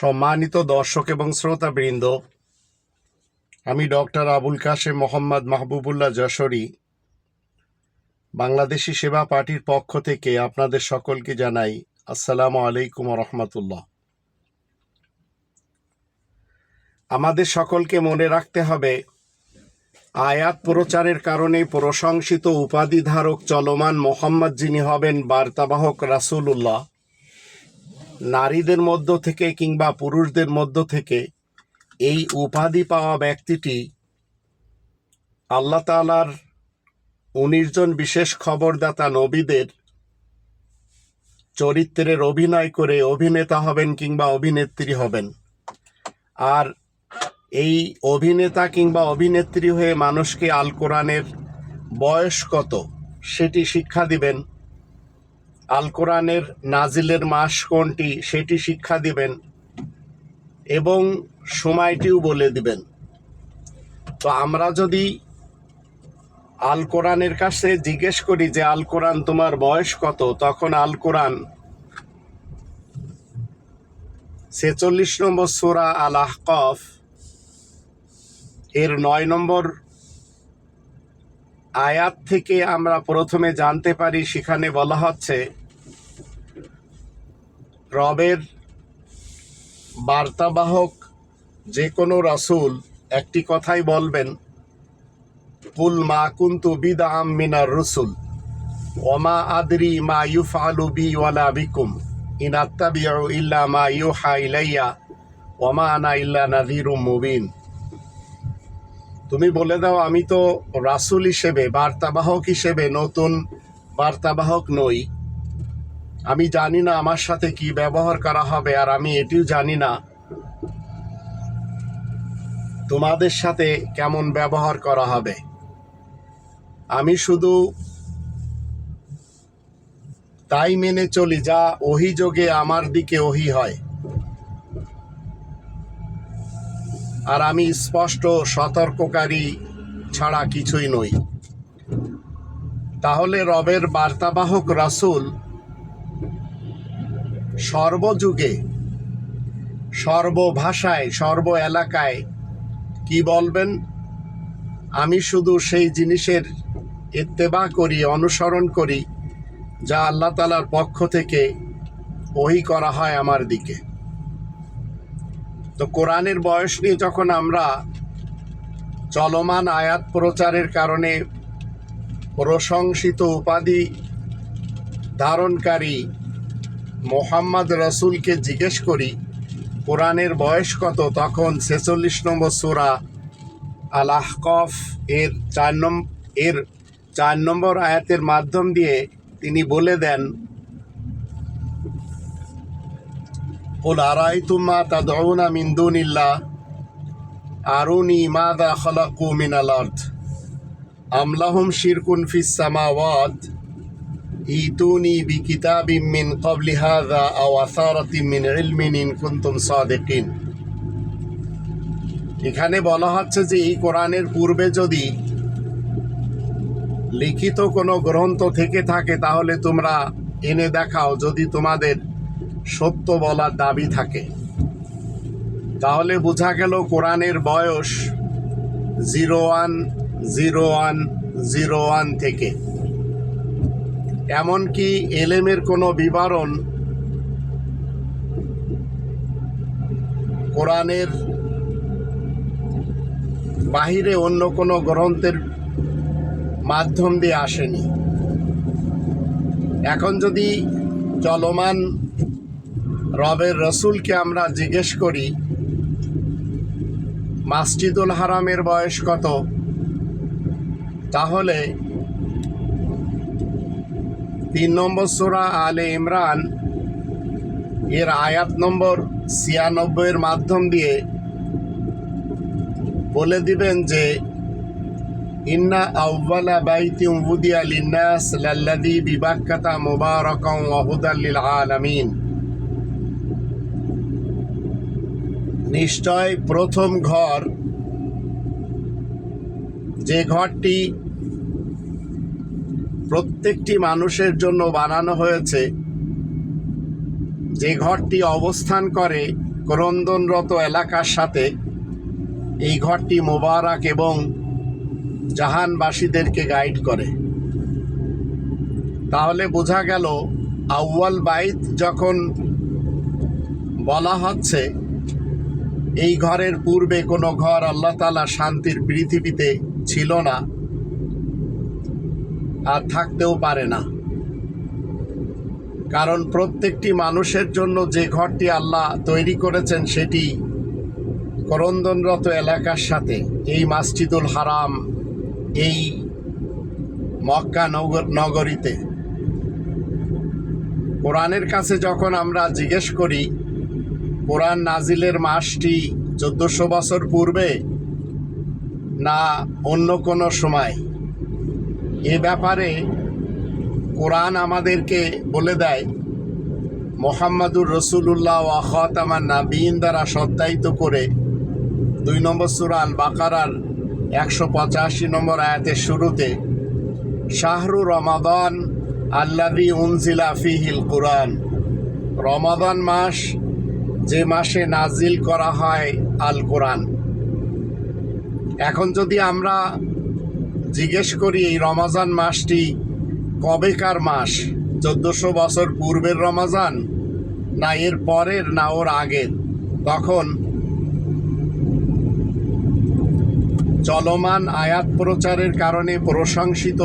সম্মানিত দর্শক এবং শ্রোতাবৃন্দ, আমি ডক্টর আবুল কাশেম মোহাম্মদ মাহবুবুল্লাহ যশোরী, বাংলাদেশি সেবা পার্টির পক্ষ থেকে আপনাদের সকলকে জানাই আসসালামু আলাইকুম রহমতুল্লাহ। আমাদের সকলকে মনে রাখতে হবে, আয়াত প্রচারের কারণে প্রশংসিত উপাধিধারক চলমান মোহাম্মদ যিনি হবেন বার্তাবাহক রাসূলুল্লাহ নারীদের মধ্য থেকে কিংবা পুরুষদের মধ্য থেকে এই উপাধি পাওয়া ব্যক্তিটি আল্লাহ তালার উনিশ জন বিশেষ খবরদাতা নবীদের চরিত্রের অভিনয় করে অভিনেতা হবেন কিংবা অভিনেত্রী হবেন। আর এই অভিনেতা কিংবা অভিনেত্রী হয়ে মানুষকে আল কোরআনের বয়স কত সেটি শিক্ষা দিবেন আল কোরআনের নাজিলের মাস কোনটি সেটি শিক্ষা দিবেন এবং সময়টিও বলে দিবেন। তো আমরা যদি আল কোরআনের কাছে জিজ্ঞেস করি যে, আল কোরআন তোমার বয়স কত? তখন আল কোরআন ছেচল্লিশ নম্বর সোরা আল আহকফ এর নয় নম্বর আয়াত থেকে আমরা প্রথমে জানতে পারি, সেখানে বলা হচ্ছে রবের বার্তাবাহক যে কোনো রাসূল একটি কথাই বলবেন, কুল মা কুন্তু বিদাম মিনার রসুল ওমা আদরি মা ইউফআলু বি ওয়ালা বিকুম, ইন আত্তাবিউ ইল্লা মা ইউহা ইলাইয়া ওমা আনা ইল্লা নাযীরুম মুবিন। তুমি বলে দাও, আমি তো রাসূল হিসেবে, বার্তাবাহক হিসেবে নতুন বার্তাবাহক নই। আমি জানি না আমার সাথে কি ব্যবহার করা হবে আর আমি এটিও জানি না। তোমাদের সাথে কেমন ব্যবহার করা হবে? আমি শুধু তাই মেনে চলি যা অভিযোগে আমার দিকে ওহি হয়। আর আমি স্পষ্ট সতর্ককারী ছাড়া কিছুই নই। তাহলে রবের বার্তাবাহক রাসূল সর্বযুগে, সর্বভাষায় সর্ব এলাকায় কি বলবেন? আমি শুধু সেই জিনিসের ইত্তেবা করি, অনুসরণ করি, যা আল্লাহ তালার পক্ষ থেকে ওহি করা হয় আমার দিকে। তো কোরআনের বয়স নিয়ে যখন আমরা চলমান আয়াত প্রচারের কারণে প্রশংসিত উপাধি ধারণকারী মোহাম্মদ রসুলকে জিজ্ঞেস করি কোরআনের বয়স কত তখন ছেচল্লিশ নম্বর সুরা আল আহকফ এর চার নম্বর এর চার নম্বর আয়াতের মাধ্যম দিয়ে তিনি বলে দেন قل أرأيتم ما تدعون من دون الله أروني ماذا خلقوا من الأرض أم لهم شرك في السماوات ইতুনি বি কিতাবিম মিন কবলি হাজা আও আসারতি মিন ইলমিন ইন কুন্তুম সাদেকিন এখানে বলা হচ্ছে যে এই কোরআনের পূর্বে যদি লিখিত কোনো গ্রন্থ থেকে থাকে, তাহলে তোমরা এনে দেখাও যদি তোমাদের সত্য বলার দাবি থাকে। তাহলে বোঝা গেল কোরআনের বয়স zero one zero one zero one থেকে। এমনকি এলেমের কোনো বিবরণ কোরআনের বাহিরে অন্য কোনো গ্রন্থের মাধ্যম দিয়ে আসেনি। এখন যদি চলমান রবের রসুলকে আমরা জিজ্ঞেস করি, মাসজিদুল হারামের বয়স কত? তাহলে তিন নম্বর সোরা আলে ইমরান, এর আয়াত নম্বর ছিয়ানব্বইয়ের মাধ্যম দিয়ে বলে দিবেন যে, ইন্না আউ্বালা বাইতি উবুদিয়া লিন্নাস লাল্লাদি বিবাক্কাতা মুবারাকাম ওয়া হুদাল আলামিন নিশ্চয় প্রথম ঘর যে ঘরটি প্রত্যেকটি মানুষের জন্য বানানো হয়েছে। যে ঘরটি অবস্থান করে ক্রন্দনরত এলাকার সাথে, এই ঘরটি মোবারক এবং জাহানবাসীদেরকে গাইড করে। তাহলে বোঝা গেল, আউয়াল বাইত যখন বলা হচ্ছে, এই ঘরের পূর্বে কোনো ঘর আল্লাহ তালা শান্তির পৃথিবীতে ছিল না। আর থাকতেও পারে না। কারণ প্রত্যেকটি মানুষের জন্য যে ঘরটি আল্লাহ তৈরি করেছেন সেটি করন্দনরত এলাকার সাথে এই মাসজিদুল হারাম এই মক্কা নগর নগরীতে। কোরআনের কাছে যখন আমরা জিজ্ঞেস করি, কোরআন নাজিলের মাসটি চোদ্দশো বছর পূর্বে না অন্য কোনো সময়? এ ব্যাপারে কোরআন আমাদেরকে বলে দেয়, মোহাম্মদুর রসুল্লাহ আমার নাবিন দ্বারা সত্যায়িত করে দুই নম্বর সুরা আল বাকারার একশো পঁচাশি নম্বর আয়াতের শুরুতে, শাহরু রমাদান আল্লাদি উনজিলা ফিহিল কোরআন। রমাদান মাস যে মাসে নাজিল করা হয় আল কোরআন এখন যদি আমরা জিজ্ঞেস করি, এই রমাজান মাসটি কবেকার মাস? চোদ্দশো বছর পূর্বের রমাজান? না এর পরের, না ওর আগের? তখন চলমান আয়াত প্রচারের কারণে প্রশংসিত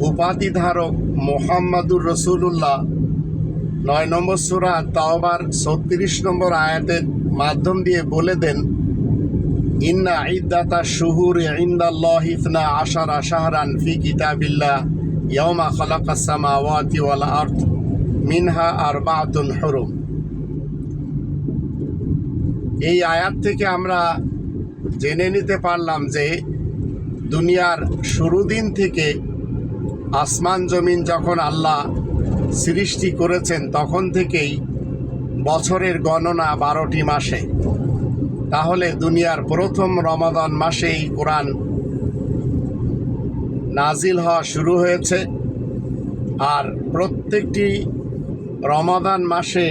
উপাধিধারক মোহাম্মদুর রসুল্লাহ নয় নম্বর সুরা তাওবার ছত্রিশ নম্বর আয়াতের মাধ্যম দিয়ে বলে দেন ইন্না ইদ্দাতা শুহুর ইন্দাল্লাহ ইসনা আশারা শাহরান ফি কিতাবিল্লাহ ইয়ামা খালাকাস সামাওয়াতি ওয়াল আরদ মিনহা আর আরবাতুন হুরুম। এই আয়াত থেকে আমরা জেনে নিতে পারলাম যে দুনিয়ার শুরু দিন থেকে আসমান জমিন যখন আল্লাহ সৃষ্টি করেছেন, তখন থেকেই বছরের গণনা বারোটি মাসে। তাহলে দুনিয়ার প্রথম রমাদান মাসেই কোরআন নাজিল হওয়া শুরু হয়েছে। আর প্রত্যেকটি রমাদান মাসে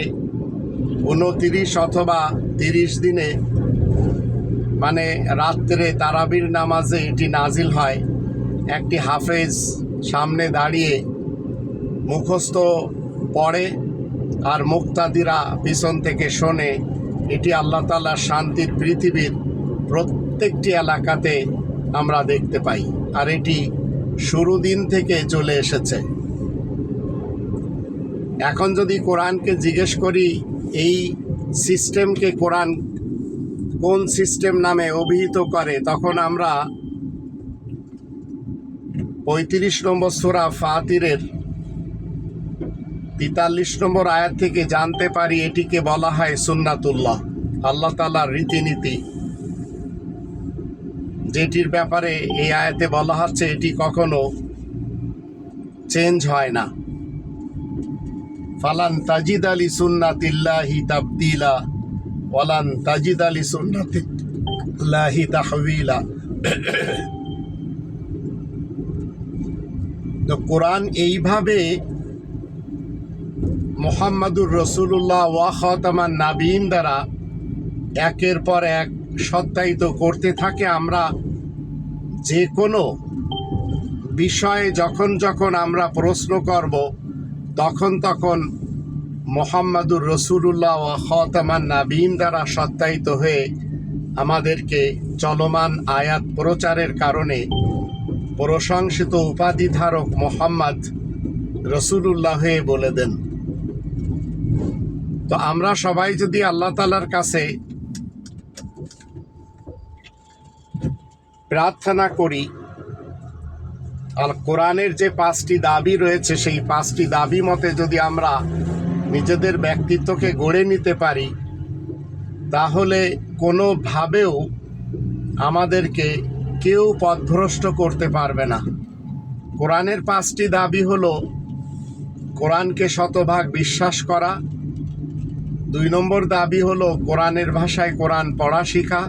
উনতিরিশ অথবা তিরিশ দিনে মানে রাত্রে তারাবির নামাজে এটি নাজিল হয়। একটি হাফেজ সামনে দাঁড়িয়ে মুখস্থ পড়ে আর মুক্তাদিরা পিছন থেকে শোনে এটি আল্লাহ তালার শান্তির পৃথিবীর প্রত্যেকটি এলাকাতে আমরা দেখতে পাই। আর এটি শুরু দিন থেকে চলে এসেছে। এখন যদি কোরআনকে জিজ্ঞেস করি, এই সিস্টেমকে কোরআন কোন সিস্টেম নামে অভিহিত করে, তখন আমরা পঁয়ত্রিশ নম্বর সোরা ফাতিরের তেতাল্লিশ নম্বর আয়াত থেকে জানতে পারি এটিকে বলা হয় সুন্নাতুল্লাহ, আল্লাহ তালার রীতিনীতি। যেটির ব্যাপারে এই আয়াতে বলা হচ্ছে এটি কখনো চেঞ্জ হয় না। ফালান তাজিদ আলী সুন্নাতিল্লাহি তাবদিলা, ওয়ালান তাজিদ আলী সুন্নাতিল্লাহি তাহবিলা তো কোরআন এইভাবে মোহাম্মদুর রসুল্লাহ ওয়াহতামান নাবিন দ্বারা একের পর এক সত্যায়িত করতে থাকে আমরা যে কোনো বিষয়ে যখন যখন আমরা প্রশ্ন করব, তখন তখন মোহাম্মদুর রসুল্লাহ ওয়াহতামান নাবিন দ্বারা সত্যায়িত হয়ে আমাদেরকে চলমান আয়াত প্রচারের কারণে প্রশংসিত উপাধিধারক মোহাম্মদ রসুলুল্লাহ হয়ে বলে দেন। তো আমরা সবাই যদি আল্লাহ তালার কাছে প্রার্থনা করি আর কোরআনের যে পাঁচটি দাবি রয়েছে, সেই পাঁচটি দাবি মতে যদি আমরা নিজেদের ব্যক্তিত্বকে গড়ে নিতে পারি, তাহলে কোনোভাবেও আমাদেরকে কেউ পথভ্রষ্ট করতে পারবে না। কোরআনের পাঁচটি দাবি হলো, কোরআনকে শতভাগ বিশ্বাস করা দুই নম্বর দাবি হলো কোরআনের ভাষায় কোরআন পড়া শেখা।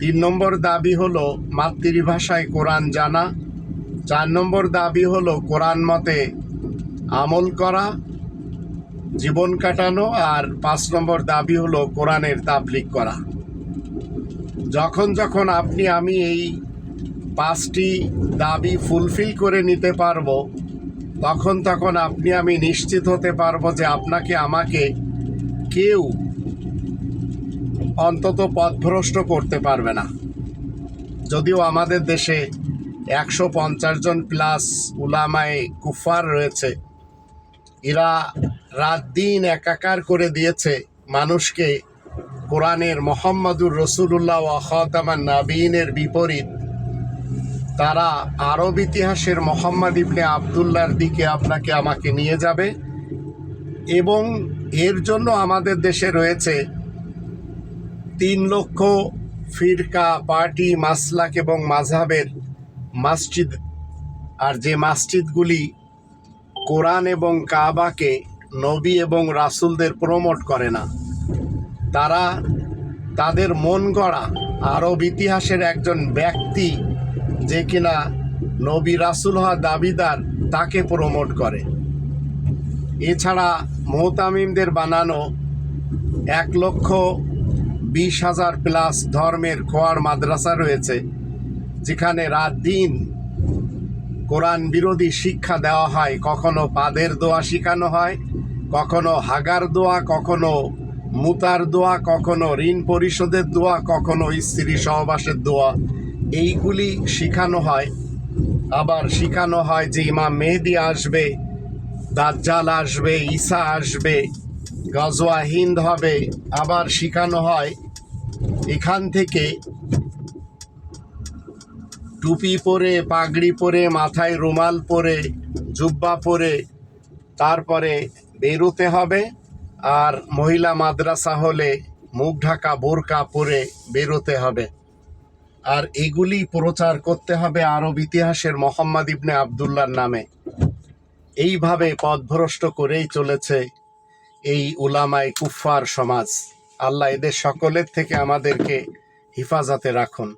তিন নম্বর দাবি হলো মাতৃভাষায় কোরআন জানা। চার নম্বর দাবি হলো কোরআন মতে আমল করা, জীবন কাটানো আর পাঁচ নম্বর দাবি হলো কোরআনের তাবলিক করা। যখন যখন আপনি, আমি এই পাঁচটি দাবি ফুলফিল করে নিতে পারব, তখন তখন আপনি, আমি নিশ্চিত হতে পারব যে আপনাকে, আমাকে কেউ অন্তত পথভ্রষ্ট করতে পারবে না। যদিও আমাদের দেশে একশো পঞ্চাশ জন প্লাস উলামায় কুফার রয়েছে, এরা রাত দিন একাকার করে দিয়েছে মানুষকে কোরআনের মোহাম্মদুর রসুল্লাহ ও খতামান নাবিনের বিপরীত। তারা আরব ইতিহাসের মোহাম্মদ ইবনে আবদুল্লার দিকে আপনাকে আমাকে নিয়ে যাবে এবং এর জন্য আমাদের দেশে রয়েছে তিন লক্ষ ফিরকা, পার্টি, মাসলাক এবং মাঝহাবের মসজিদ। আর যে মসজিদগুলি কোরআন এবং কাবাকে নবী এবং রাসুলদের প্রমোট করে না, তারা তাদের মন গড়া আরব ইতিহাসের একজন ব্যক্তি যে কিনা নবী রাসূল হওয়া দাবিদার তাকে প্রমোট করে। এছাড়া মোহতামিমদের বানানো এক লক্ষ বিশ হাজার প্লাস ধর্মের খোয়ার মাদ্রাসা রয়েছে, যেখানে রাত দিন কোরআন বিরোধী শিক্ষা দেওয়া হয়। কখনো পাদের দোয়া শেখানো হয়, কখনো হাগার দোয়া, কখনো মুতার দোয়া, কখনো ঋণ পরিশোধের দোয়া, কখনো স্ত্রী সহবাসের দোয়া। এইগুলি শেখানো হয়। আবার শেখানো হয় যে ইমাম মেহেদি আসবে দাজ্জাল আসবে, ঈসা আসবে, গজওয়া হিন্দ হবে, আবার শেখানো হয়। এখান থেকে টুপি পরে, পাগড়ি পরে, মাথায় রুমাল পরে, জুব্বা পরে, তারপরে বেরোতে হবে, আর মহিলা মাদ্রাসা হলে মুখ ঢাকা, বোরকা পরে বেরোতে হবে। আর এগুলি প্রচার করতে হবে আরব ইতিহাসের মোহাম্মদ ইবনে আবদুল্লার নামে। এইভাবে পথভ্রষ্ট করেই চলেছে এই উলামাই কুফফার সমাজ। আল্লাহ এদের সকলের থেকে আমাদেরকে হেফাজতে রাখুন।